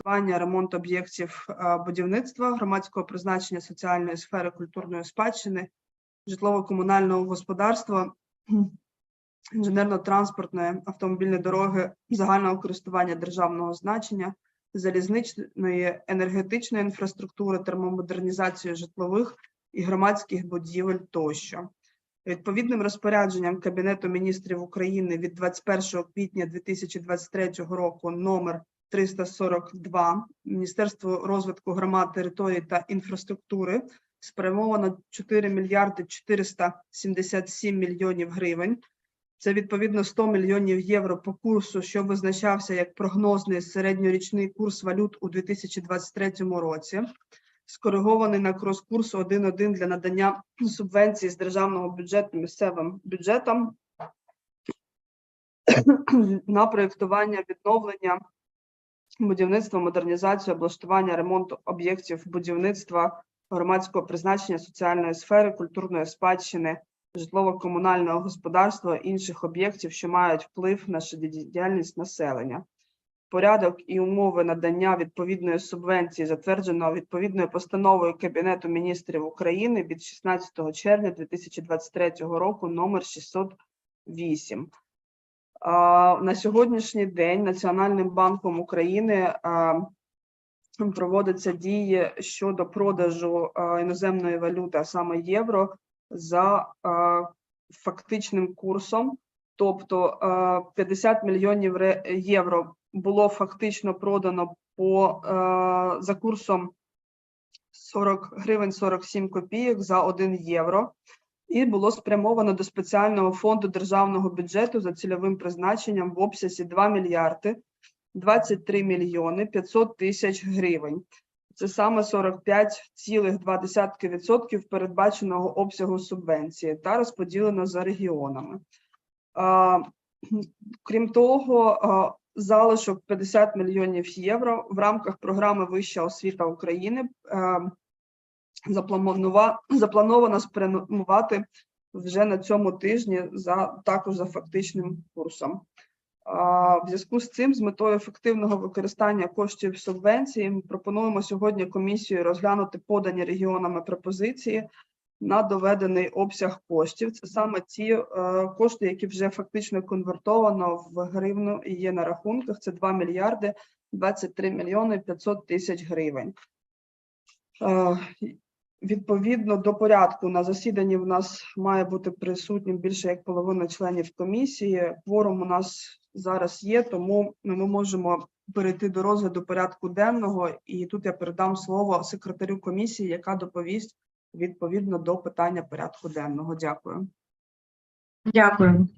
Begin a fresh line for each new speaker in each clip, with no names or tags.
облаштування, ремонт об'єктів е, будівництва, громадського призначення соціальної сфери культурної спадщини, житлово-комунального господарства, інженерно-транспортної, автомобільної дороги загального користування державного значення, залізничної, енергетичної інфраструктури, термомодернізації житлових і громадських будівель тощо. Відповідним розпорядженням Кабінету міністрів України від 21 квітня 2023 року номер 342 Міністерство розвитку громад, територій та інфраструктури спрямовано 4 мільярди 477 мільйонів гривень. Це відповідно 100 мільйонів євро по курсу, що визначався як прогнозний середньорічний курс валют у 2023 році, скоригований на крос-курсу 1.1 для надання субвенцій з державного бюджету місцевим бюджетам на проєктування відновлення будівництва, модернізацію, облаштування, ремонту об'єктів будівництва громадського призначення соціальної сфери, культурної спадщини, житлово-комунального господарства, інших об'єктів, що мають вплив на життєдіяльність населення. Порядок і умови надання відповідної субвенції затверджено відповідною постановою Кабінету міністрів України від 16 червня 2023 року номер 608. На сьогоднішній день Національним банком України а, проводяться дії щодо продажу іноземної валюти, а саме євро, за фактичним курсом. Тобто 50 мільйонів євро було фактично продано по за курсом 40 гривень 47 копійок за 1 євро і було спрямовано до спеціального фонду державного бюджету за цільовим призначенням в обсязі 2 мільярди 23 мільйони 500 тисяч гривень. Це саме 45,2% передбаченого обсягу субвенції та розподілено за регіонами. Крім того, залишок 50 мільйонів євро в рамках програми Вища освіта України е, запланова- заплановано спрямувати вже на цьому тижні за також за фактичним курсом. В зв'язку з цим, з метою ефективного використання коштів субвенції, ми пропонуємо сьогодні комісію розглянути подані регіонами пропозиції на доведений обсяг коштів. Це саме ті е, кошти, які вже фактично конвертовано в гривну і є на рахунках. Це 2 мільярди 23 мільйони 500 тисяч гривень. Відповідно до порядку на засіданні в нас має бути присутнім більше як половина членів комісії. Кворум у нас зараз є, тому ми можемо перейти до розгляду порядку денного. І тут я передам слово секретарю комісії, яка доповість відповідно до питання порядку денного. Дякую.
Дякую.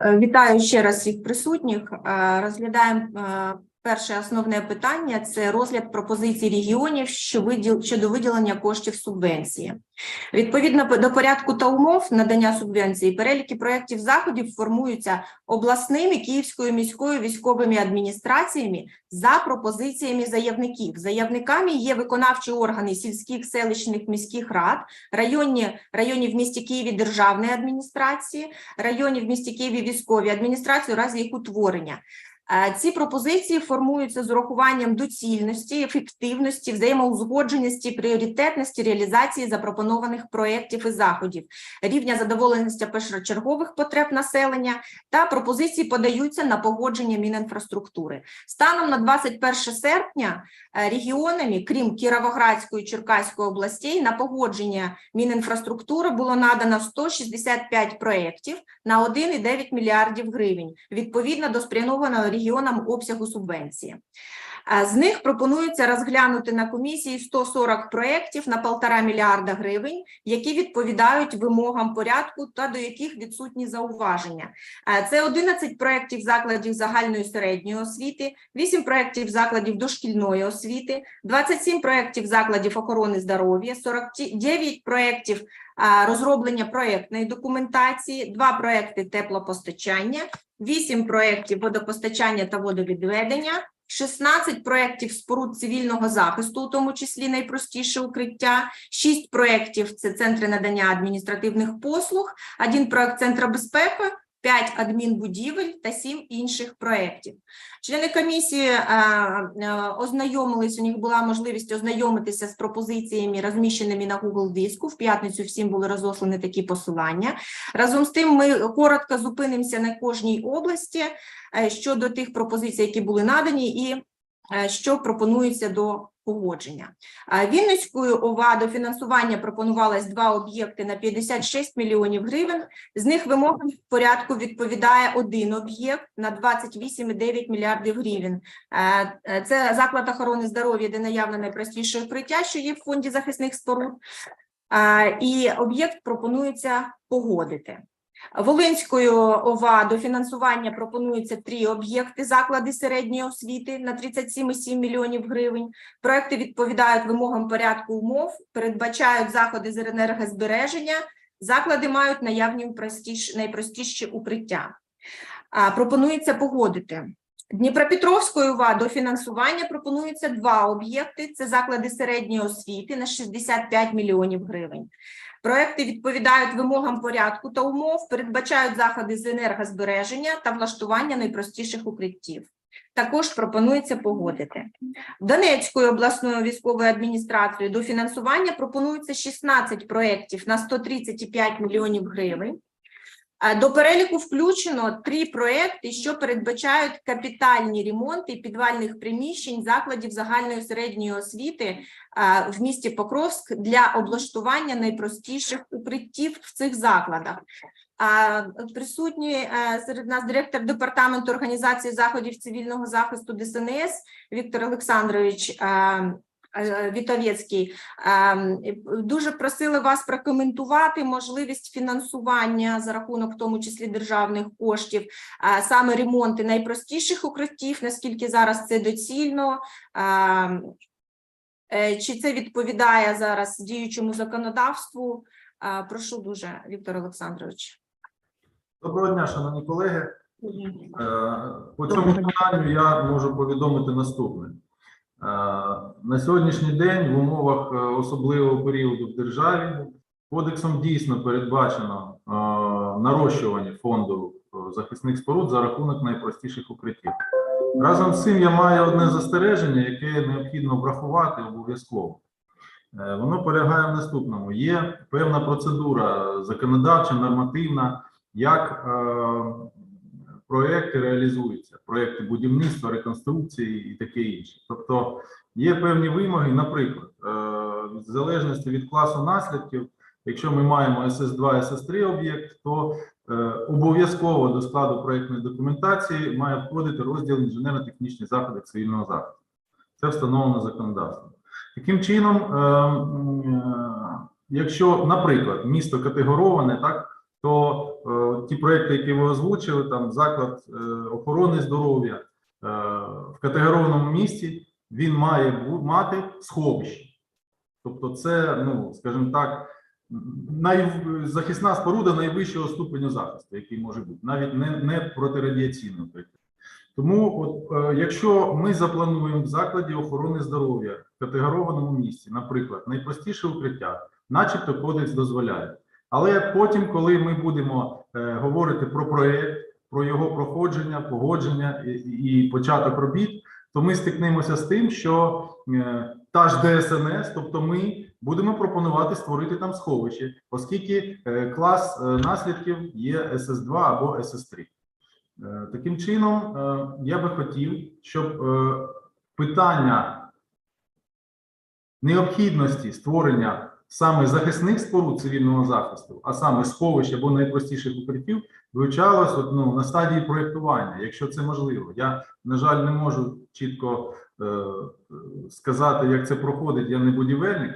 Е, Вітаю ще раз всіх присутніх. Е, Розглядаємо е, перше основне питання – це розгляд пропозицій регіонів щодо виділення коштів субвенції. Відповідно до порядку та умов надання субвенції, переліки проєктів заходів формуються обласними Київською міською військовими адміністраціями за пропозиціями заявників. Заявниками є виконавчі органи сільських, селищних, міських рад, районні, районів в місті Києві державної адміністрації, районів в місті Києві військові адміністрації у разі їх утворення. Е, Ці пропозиції формуються з урахуванням доцільності, ефективності, взаємоузгодженості, пріоритетності реалізації запропонованих проєктів і заходів, рівня задоволеності першочергових потреб населення та пропозиції подаються на погодження Мінінфраструктури. Станом на 21 серпня е, регіонами, крім Кіровоградської і Черкаської областей, на погодження Мінінфраструктури було надано 165 проєктів на 1,9 мільярдів гривень, відповідно до спрямованого регіонам обсягу субвенції. З них пропонується розглянути на комісії 140 проєктів на 1,5 мільярда гривень, які відповідають вимогам порядку та до яких відсутні зауваження. Е, Це 11 проєктів закладів загальної середньої освіти, 8 проєктів закладів дошкільної освіти, 27 проєктів закладів охорони здоров'я, 49 проєктів а, розроблення проєктної документації, 2 проєкти теплопостачання, 8 проєктів водопостачання та водовідведення, 16 проєктів споруд цивільного захисту, у тому числі найпростіше укриття, 6 проєктів – це центри надання адміністративних послуг, один проєкт Центра безпеки 5 адмінбудівель та 7 інших проєктів. Члени комісії е, е, ознайомились, у них була можливість ознайомитися з пропозиціями, розміщеними на Google диску. В п'ятницю всім були розослані такі посилання. Разом з тим, ми коротко зупинимося на кожній області е, щодо тих пропозицій, які були надані, і що пропонується до погодження. Вінницькою ОВА до фінансування пропонувалось два об'єкти на 56 мільйонів гривень. З них вимогам в порядку відповідає один об'єкт на 28,9 мільярдів гривень. Е, е, Це заклад охорони здоров'я, де наявне найпростіше укриття, що є в фонді захисних споруд. Е, І об'єкт пропонується погодити. Волинською ОВА до фінансування пропонується три об'єкти заклади середньої освіти на 37,7 мільйонів гривень. Проекти відповідають вимогам порядку умов, передбачають заходи з енергозбереження. Заклади мають наявні найпростіші укриття. Пропонується погодити. Дніпропетровською ОВА до фінансування пропонується два об'єкти. Це заклади середньої освіти на 65 мільйонів гривень. Проекти відповідають вимогам порядку та умов, передбачають заходи з енергозбереження та влаштування найпростіших укриттів. Також пропонується погодити. Донецькою обласною військовою адміністрацією до фінансування пропонується 16 проєктів на 135 мільйонів гривень. Е, До переліку включено три проекти, що передбачають капітальні ремонти підвальних приміщень закладів загальної середньої освіти е, в місті Покровськ для облаштування найпростіших укриттів в цих закладах. Е, серед нас директор департаменту організації заходів цивільного захисту ДСНС Віктор Олександрович е, е, Вітовецький. Ем, Дуже просили вас прокоментувати можливість фінансування за рахунок, в тому числі державних коштів, саме ремонти найпростіших укриттів, наскільки зараз це доцільно. Ем, е, Чи це відповідає зараз діючому законодавству? Прошу дуже, Віктор Олександрович.
Доброго дня, шановні колеги. Е, По цьому питанню я можу повідомити наступне. Е, На сьогоднішній день в умовах е, особливого періоду в державі кодексом дійсно передбачено е, нарощування фонду захисних споруд за рахунок найпростіших укриттів. Разом з цим я маю одне застереження, яке необхідно врахувати обов'язково. Воно полягає в наступному: є певна процедура законодавча, нормативна, як проекти реалізуються, проекти будівництва, реконструкції і таке інше. Тобто є певні вимоги, наприклад, е, в залежності від класу наслідків, якщо ми маємо СС2, СС3 об'єкт, то е, обов'язково до складу проектної документації має входити розділ інженерно-технічні заходи цивільного захисту. Це встановлено законодавством. Таким чином, е, якщо, наприклад, місто категороване, так то ті проекти, які ви озвучили, там заклад е, охорони здоров'я е, в категорованому місці, він має мати сховище. Тобто, це, ну скажімо так, най... захисна споруда найвищого ступеню захисту, який може бути, навіть не, не протирадіаційний укриття. Тому, от, е, якщо ми заплануємо в закладі охорони здоров'я в категорованому місці, наприклад, найпростіше укриття, начебто кодекс дозволяє. Але потім, коли ми будемо е, говорити про проєкт, про його проходження, погодження і, початок робіт, то ми стикнемося з тим, що е, та ж ДСНС, тобто ми будемо пропонувати створити там сховище, оскільки е, клас наслідків є СС2 або СС3. Е, Таким чином, я би хотів, щоб питання необхідності створення саме захисних споруд цивільного захисту, а саме сховищ або найпростіших укриттів, вивчалось от, ну, на стадії проєктування, якщо це можливо. Я, на жаль, не можу чітко е, сказати, як це проходить, я не будівельник,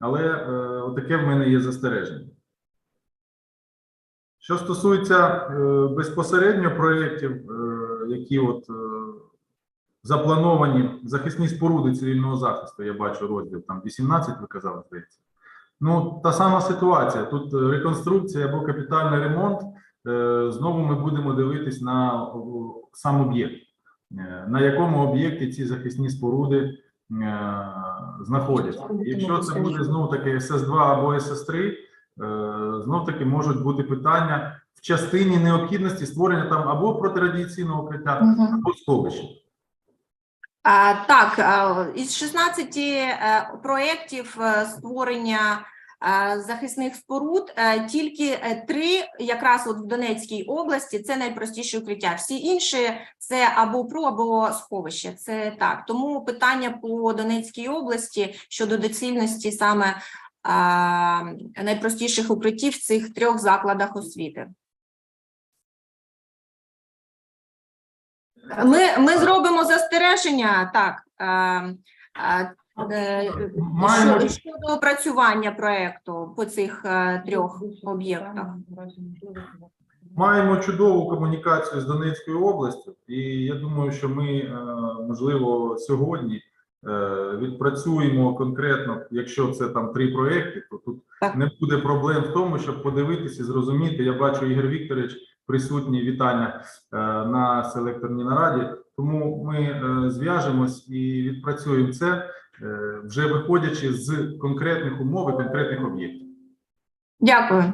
але е, таке в мене є застереження. Що стосується е, безпосередньо проєктів, е, які от е, заплановані захисні споруди цивільного захисту, я бачу розділ там 18, ви казали, здається. Ну, та сама ситуація. Тут е, реконструкція або капітальний ремонт. Е, Знову ми будемо дивитись на сам об'єкт, Е, на якому об'єкті ці захисні споруди знаходяться. Якщо це буде знову таки СС2 або СС3, знов таки можуть бути питання в частині необхідності створення там або протирадіаційного укриття, або сховища.
Так, із 16 е, проєктів е, створення е, захисних споруд тільки три, якраз от в Донецькій області, це найпростіше укриття. Всі інші це або ПРО, або сховище. Це так. Тому питання по Донецькій області щодо доцільності саме найпростіших укриттів в цих трьох закладах освіти. Ми, ми зробимо застереження, так, е,
Маємо
щодо, щодо опрацювання проекту по цих е, трьох об'єктах.
Маємо чудову комунікацію з Донецькою областю, і я думаю, що ми е, можливо сьогодні відпрацюємо конкретно, якщо це там три проекти, то тут
Так.
не буде проблем в тому, щоб подивитися і зрозуміти. Я бачу Ігор Вікторович присутній вітання е, на селекторній нараді. Тому ми е, зв'яжемось і відпрацюємо це е, вже виходячи з конкретних умов і конкретних об'єктів.
Дякую.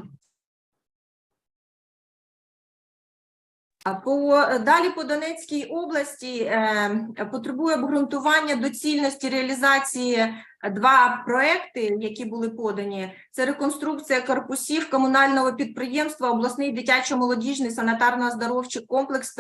По далі по Донецькій області е, потребує обґрунтування доцільності реалізації два проекти, які були подані. Це реконструкція корпусів комунального підприємства обласний дитячо-молодіжний санітарно-оздоровчий комплекс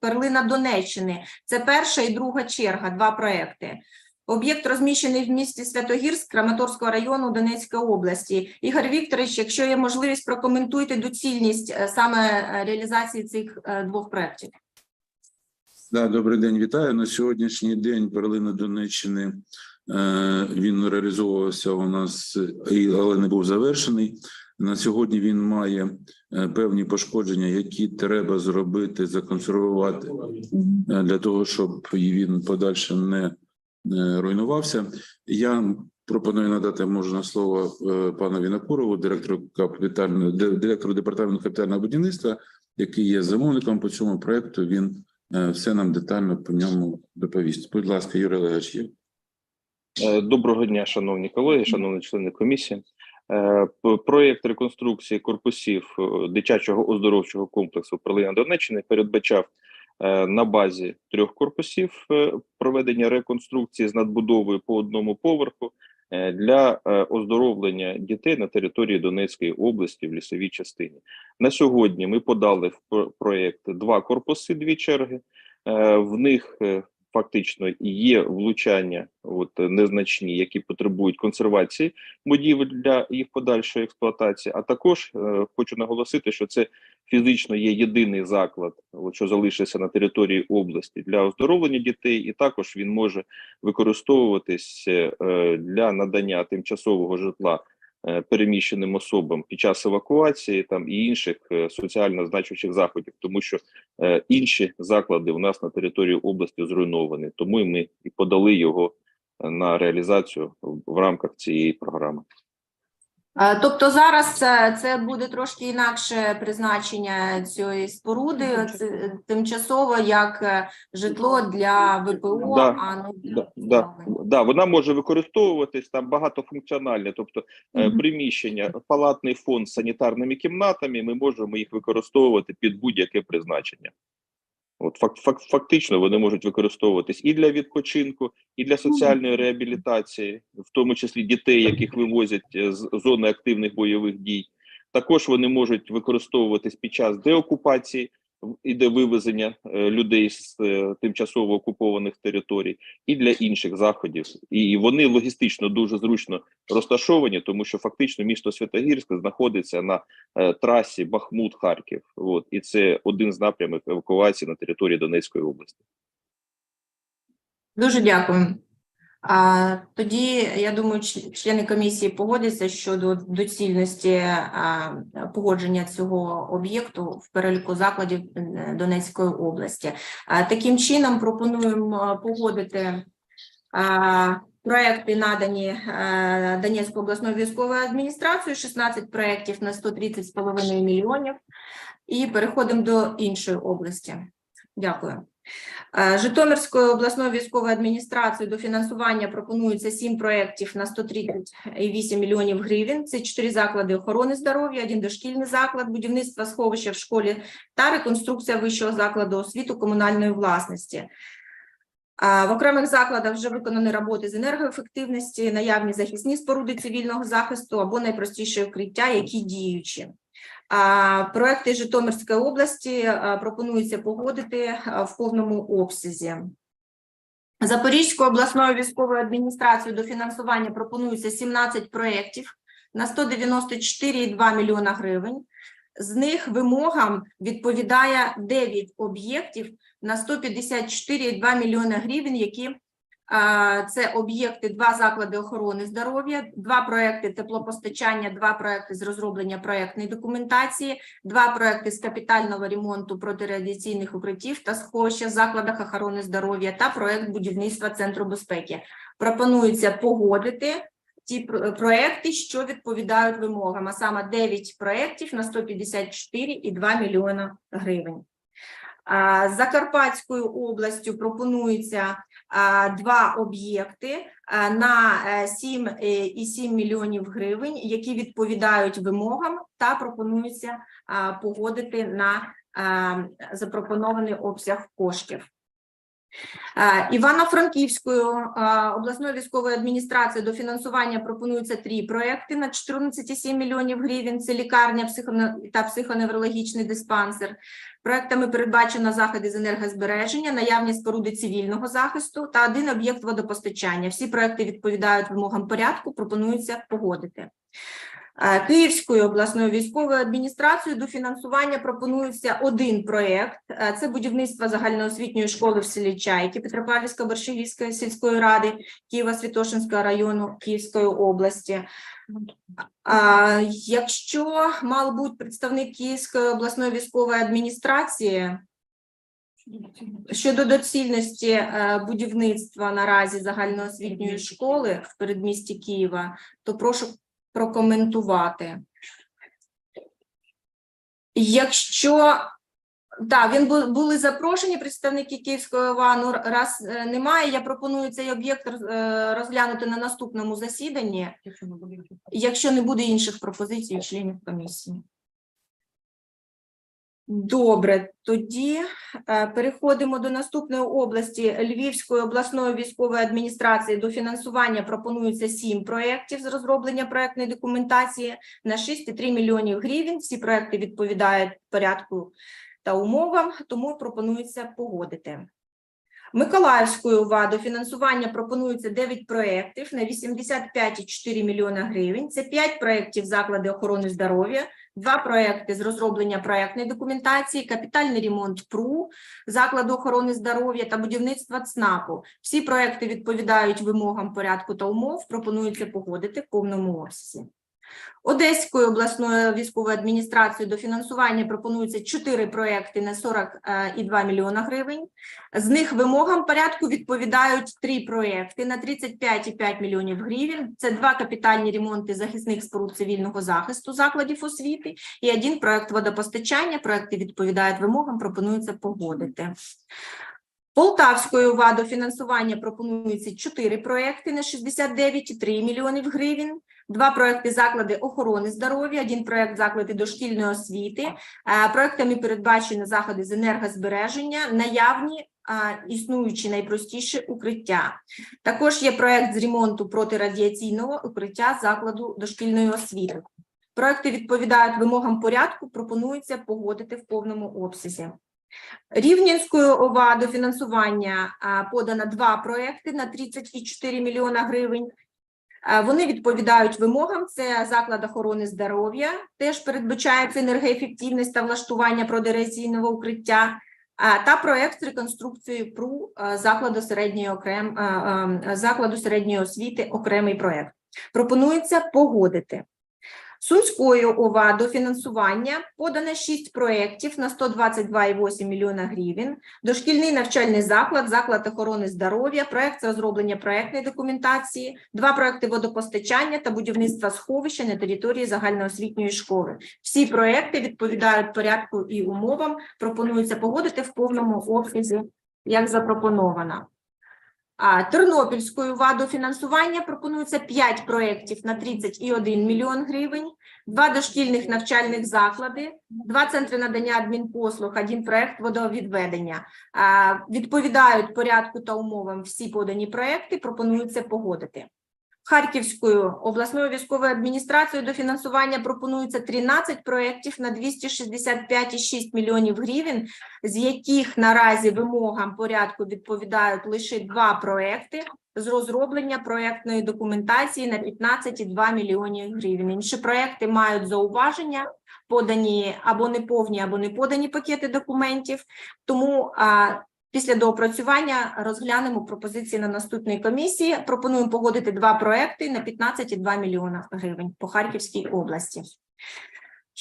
Перлина, Донеччини. Це перша і друга черга, два проекти. Об'єкт розміщений в місті Святогірськ Краматорського району Донецької області. Ігор Вікторович, якщо є можливість, прокоментуйте доцільність е, саме е, реалізації цих е, двох проєктів.
Да, добрий день, вітаю. На сьогоднішній день перлина Донеччини він реалізовувався у нас, е, але не був завершений. На сьогодні він має е, певні пошкодження, які треба зробити, законсервувати е, для того, щоб він подальше не е, руйнувався. Я пропоную надати можна слово е, пану Вінокурову, директору капітального директору департаменту капітального будівництва, який є замовником по цьому проекту. Він е, все нам детально по ньому доповість. Будь ласка, Юрій Олегович?
Е, Доброго дня, шановні колеги, шановні члени комісії. Е, Проєкт реконструкції корпусів е, дитячого оздоровчого комплексу Перлина Донеччини передбачав е, на базі трьох корпусів е, проведення реконструкції з надбудовою по одному поверху е, для е, оздоровлення дітей на території Донецької області в лісовій частині. На сьогодні ми подали в проєкт два корпуси, дві черги. Е, В них е, фактично є влучання, от е, незначні, які потребують консервації будівель для їх подальшої експлуатації. А також е, хочу наголосити, що це фізично є єдиний заклад, от, що залишився на території області для оздоровлення дітей, і також він може використовуватись е, для надання тимчасового житла. Е, Переміщеним особам під час евакуації там і інших е, соціально значущих заходів, тому що Е, Інші заклади у нас на території області зруйновані, тому ми і подали його на реалізацію в рамках цієї програми.
Е, Тобто зараз це, це буде трошки інакше призначення цієї споруди, це тимчасово як е, житло для ВПО,
Да,
а не для
Да, да, да, вона може використовуватись там багатофункціональне, тобто е,
Мгм.
приміщення, палатний фонд з санітарними кімнатами. Ми можемо їх використовувати під будь-яке призначення. От фак, фак, фактично вони можуть використовуватись і для відпочинку, і для соціальної реабілітації, в тому числі дітей, яких вивозять е, з зони активних бойових дій. Також вони можуть використовуватись під час деокупації, іде вивезення е, людей з е, тимчасово окупованих територій, і для інших заходів. І вони логістично дуже зручно розташовані, тому що фактично місто Святогірськ знаходиться на е, трасі Бахмут-Харків. От і це один з напрямів евакуації на території Донецької області.
Дуже дякую. Тоді, я думаю, члени комісії погодяться щодо доцільності погодження цього об'єкту в переліку закладів Донецької області. Таким чином пропонуємо погодити проекти, надані е, Донецькою обласною військовою адміністрацією, 16 проєктів на 130,5 мільйонів. І переходимо до іншої області. Дякую. Е, Житомирською обласною військовою адміністрацією до фінансування пропонується сім проєктів на 138 мільйонів гривень. Це чотири заклади охорони здоров'я, один дошкільний заклад, будівництво сховища в школі та реконструкція вищого закладу освіту комунальної власності. В окремих закладах вже виконані роботи з енергоефективності, наявні захисні споруди цивільного захисту або найпростіші укриття, які діючі. Проекти Житомирської області пропонується погодити в повному обсязі. Запорізькою обласною військовою адміністрацією до фінансування пропонується 17 проєктів на 194,2 мільйона гривень. З них вимогам відповідає 9 об'єктів на 154,2 мільйони гривень, які це об'єкти, два заклади охорони здоров'я, два проекти теплопостачання, два проекти з розроблення проектної документації, два проекти з капітального ремонту протирадіаційних укриттів та сховища в закладах охорони здоров'я та проект будівництва центру безпеки. Пропонується погодити ті проекти, що відповідають вимогам, а саме 9 проєктів на 154,2 мільйона гривень. Закарпатською областю пропонується два об'єкти на е, 7,7 мільйонів гривень, які відповідають вимогам та пропонується погодити на запропонований обсяг коштів. Е, Івано-Франківською е, обласною військовою адміністрацією до фінансування пропонується три проекти на 14,7 мільйонів гривень. Це лікарня та психоневрологічний диспансер. Проектами передбачено заходи з енергозбереження, наявні споруди цивільного захисту та один об'єкт водопостачання. Всі проекти відповідають вимогам порядку, пропонується погодити. Київською обласною військовою адміністрацією до фінансування пропонується один проєкт. Це будівництво загальноосвітньої школи в селі Чайки Петропавлівсько-Борщагівської сільської ради Києво-Святошинського району Київської області. А, Якщо мав бути представник Київської обласної військової адміністрації щодо доцільності е, будівництва наразі загальноосвітньої школи в передмісті Києва, то прошу прокоментувати. Якщо так, він бу- були запрошені представники Київського ОВА, ну раз е, немає, я пропоную цей об'єкт е, розглянути на наступному засіданні, якщо не буде інших пропозицій членів комісії. Добре, тоді е, переходимо до наступної області Львівської обласної військової адміністрації. До фінансування пропонується сім проєктів з розроблення проектної документації на 6,3 мільйонів гривень. Всі проекти відповідають порядку та умовам, тому пропонується погодити. Миколаївською ОВА до фінансування пропонується 9 проєктів на 85,4 мільйона гривень. Це 5 проєктів заклади охорони здоров'я, два проекти з розроблення проектної документації, капітальний ремонт ПРУ, закладу охорони здоров'я та будівництва ЦНАПу. Всі проекти відповідають вимогам порядку та умов. Пропонується погодити в повному обсязі. Одеською обласною військовою адміністрацією до фінансування пропонується 4 проекти на 40,2 мільйона гривень. З них вимогам порядку відповідають три проекти на 35,5 мільйонів гривень. Це два капітальні ремонти захисних споруд цивільного захисту закладів освіти і один проект водопостачання. Проекти відповідають вимогам, пропонується погодити. Полтавською ОВА фінансування пропонується 4 проекти на 69,3 мільйонів гривень. Два проекти заклади охорони здоров'я, один проект заклади дошкільної освіти. Е, Проектами передбачені заходи з енергозбереження, наявні існуючі найпростіші укриття. Також є проект з ремонту протирадіаційного укриття закладу дошкільної освіти. Проекти відповідають вимогам порядку, пропонується погодити в повному обсязі. Рівненською ОВА до фінансування подано два проекти на 34 мільйона гривень. Вони відповідають вимогам. Це заклад охорони здоров'я, теж передбачається енергоефективність та влаштування протирадіаційного укриття. Та проект з реконструкцією ПРУ закладу середньої окрем закладу середньої освіти окремий проект. Пропонується погодити. Сумською ОВА до фінансування подано 6 проєктів на 122,8 мільйона гривень. Дошкільний навчальний заклад, заклад охорони здоров'я, проект з розроблення проектної документації, два проекти водопостачання та будівництва сховища на території загальноосвітньої школи. Всі проекти відповідають порядку і умовам. Пропонується погодити в повному обсязі як запропоновано. Тернопільською ВАДою фінансування пропонується 5 проєктів на 31 мільйон гривень, два дошкільних навчальних заклади, два центри надання адмінпослуг, один проєкт водовідведення. Відповідають порядку та умовам всі подані проекти, пропонується погодити. Харківською обласною військовою адміністрацією до фінансування пропонується 13 проєктів на 265,6 мільйонів гривень, з яких наразі вимогам порядку відповідають лише два проекти з розроблення проектної документації на 15,2 мільйонів гривень. Інші проекти мають зауваження, подані або неповні, або не подані пакети документів. Тому а, після доопрацювання розглянемо пропозиції на наступній комісії. Пропонуємо погодити два проекти на 15,2 мільйона гривень по Харківській області.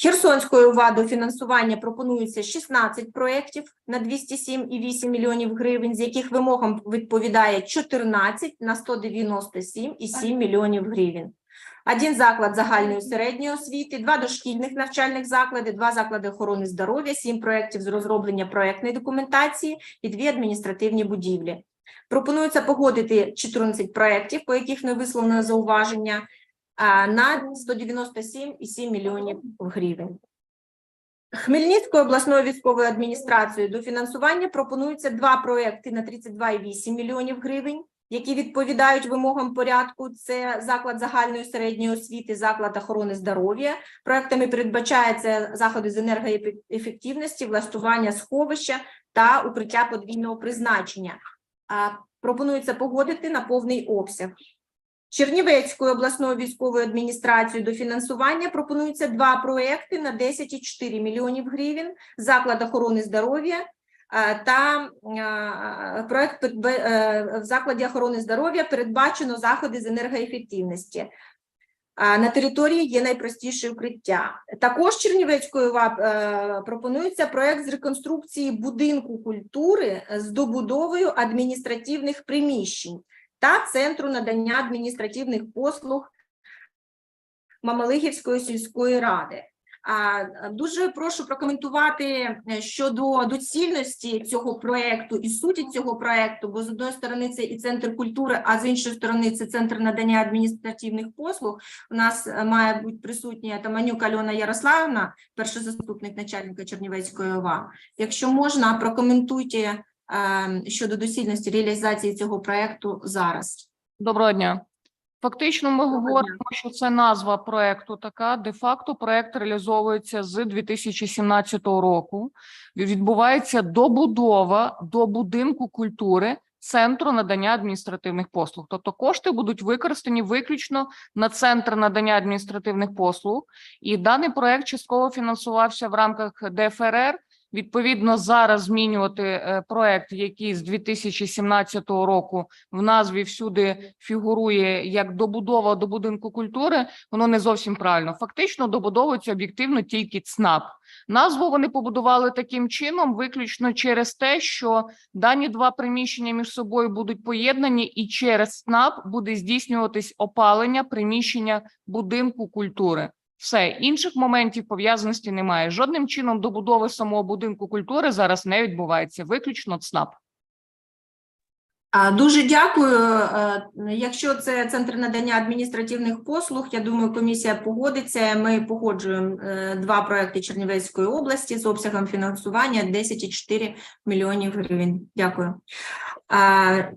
Херсонською ВАДою фінансування пропонується 16 проєктів на 207,8 мільйонів гривень, з яких вимогам відповідає 14 на 197,7 мільйонів гривень. Один заклад загальної середньої освіти, два дошкільних навчальних заклади, два заклади охорони здоров'я, сім проєктів з розроблення проєктної документації і дві адміністративні будівлі. Пропонується погодити 14 проєктів, по яких не висловлено зауваження, на 197,7 мільйонів гривень. Хмельницькою обласною військовою адміністрацією до фінансування пропонується два проекти на 32,8 мільйонів гривень, які відповідають вимогам порядку. Це заклад загальної середньої освіти, заклад охорони здоров'я. Проектами передбачаються заходи з енергоефективності, влаштування сховища та укриття подвійного призначення. Пропонується погодити на повний обсяг. Чернівецькою обласною військовою адміністрацією до фінансування пропонується два проекти на 10,4 мільйонів гривень, заклад охорони здоров'я та е, проект е, в закладі охорони здоров'я передбачено заходи з енергоефективності. На території є найпростіше укриття. Також Чернівецькою е, пропонується проект з реконструкції будинку культури з добудовою адміністративних приміщень та Центру надання адміністративних послуг Мамалихівської сільської ради. А, Дуже прошу прокоментувати е, щодо доцільності цього проекту і суті цього проекту, бо з одної сторони це і центр культури, а з іншої сторони це центр надання адміністративних послуг. У нас е, має бути присутня Таманюк Альона Ярославівна, перший заступник начальника Чернівецької ОВА. Якщо можна, прокоментуйте е, щодо доцільності реалізації цього проекту зараз.
Доброго дня. Фактично, ми говоримо, що це назва проекту така. Де-факто проект реалізовується з 2017 року. Відбувається добудова до будинку культури центру надання адміністративних послуг. Тобто кошти будуть використані виключно на центр надання адміністративних послуг. І даний проект частково фінансувався в рамках ДФРР. Відповідно, зараз змінювати е, проект, який з 2017 року в назві всюди фігурує як добудова до будинку культури, воно не зовсім правильно. Фактично добудовується об'єктивно тільки ЦНАП. Назву вони побудували таким чином, виключно через те, що дані два приміщення між собою будуть поєднані, і через ЦНАП буде здійснюватись опалення приміщення будинку культури. Все інших моментів пов'язаності немає. Жодним чином добудови самого будинку культури зараз не відбувається. Виключно ЦНАП.
Дуже дякую. Е, Якщо це центр надання адміністративних послуг, я думаю, комісія погодиться. Ми погоджуємо е, два проекти Чернівецької області з обсягом фінансування 10,4 мільйонів гривень. Дякую.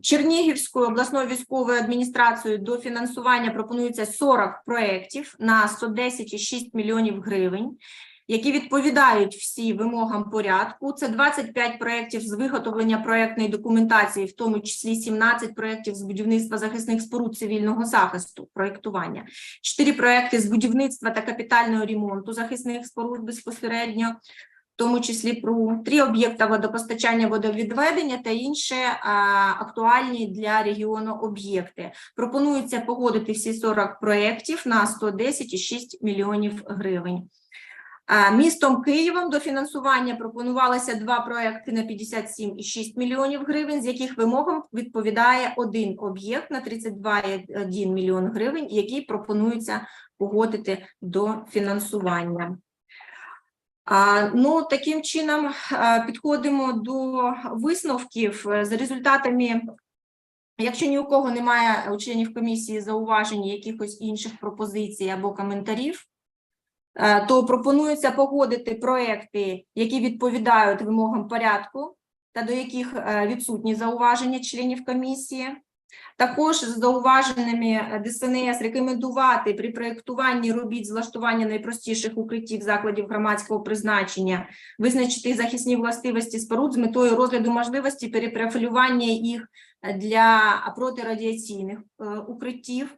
Чернігівською обласною військовою адміністрацією до фінансування пропонується 40 проєктів на 110,6 мільйонів гривень які відповідають всі вимогам порядку. Це 25 проєктів з виготовлення проєктної документації, в тому числі 17 проєктів з будівництва захисних споруд цивільного захисту, проєктування, 4 проєкти з будівництва та капітального ремонту захисних споруд безпосередньо, в тому числі ПРУ, три об'єкта водопостачання, водовідведення та інші а, актуальні для регіону об'єкти. Пропонується погодити всі 40 проєктів на 110,6 мільйонів гривень. Містом Києвом до фінансування пропонувалося два проекти на 57,6 мільйонів гривень, з яких вимогам відповідає один об'єкт на 32,1 мільйон гривень, який пропонується погодити до фінансування. Ну, таким чином підходимо до висновків за результатами. Якщо ні у кого немає у членів комісії зауважень, якихось інших пропозицій або коментарів, то пропонується погодити проекти, які відповідають вимогам порядку та до яких е, відсутні зауваження членів комісії. Також з зауваженими е, ДСНС рекомендувати при проєктуванні робіт з влаштування найпростіших укриттів закладів громадського призначення визначити захисні властивості споруд з метою розгляду можливості перепрофілювання їх для протирадіаційних е, укриттів.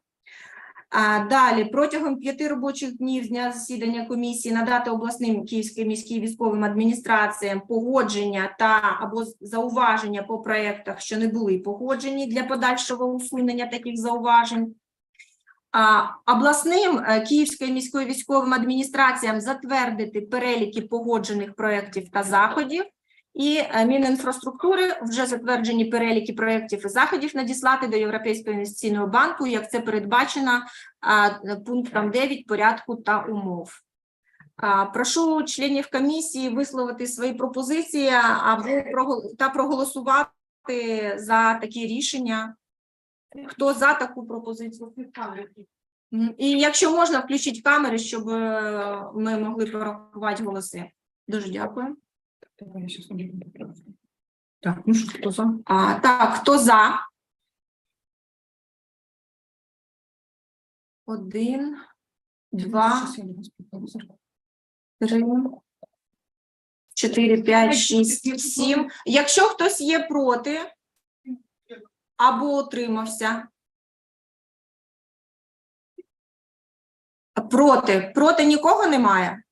Далі протягом п'яти робочих днів з дня засідання комісії надати обласним Київським міським військовим адміністраціям погодження та або зауваження по проектах, що не були погоджені для подальшого усунення таких зауважень. А, обласним е, Київською міською військовим адміністраціям затвердити переліки погоджених проєктів та заходів, і е, Мінінфраструктури вже затверджені переліки проєктів і заходів надіслати до Європейського інвестиційного банку, як це передбачено а, пунктом 9 порядку та умов. Прошу членів комісії висловити свої пропозиції або та проголосувати за такі рішення. Хто за таку пропозицію? І якщо можна, включіть камери, щоб е, ми могли порахувати голоси. Дуже дякую.
Так, ну що, хто за?
А, так, хто за? Один, два, три, чотири, п'ять, шість, сім. Якщо хтось є проти або утримався. Проти. Проти нікого немає?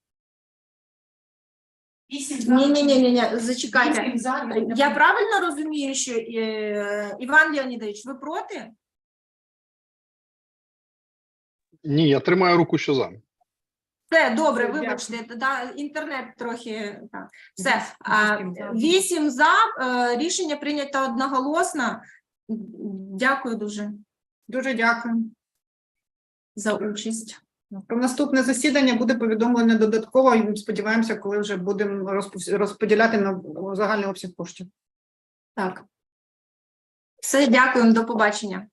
Ні, ні, ні, ні, ні, зачекайте. Я правильно розумію, що е, Іван Леонідович, ви проти?
Ні, я тримаю руку, що за.
Все, добре, вибачте, да, інтернет трохи так. Все. А, Вісім за е, рішення прийнято одноголосно. Дякую дуже
Дуже дякую.
за участь.
Про наступне засідання буде повідомлено додатково. і Сподіваємося, коли вже будемо розподіляти на загальний обсяг коштів.
Так. Все, дякуємо, до побачення.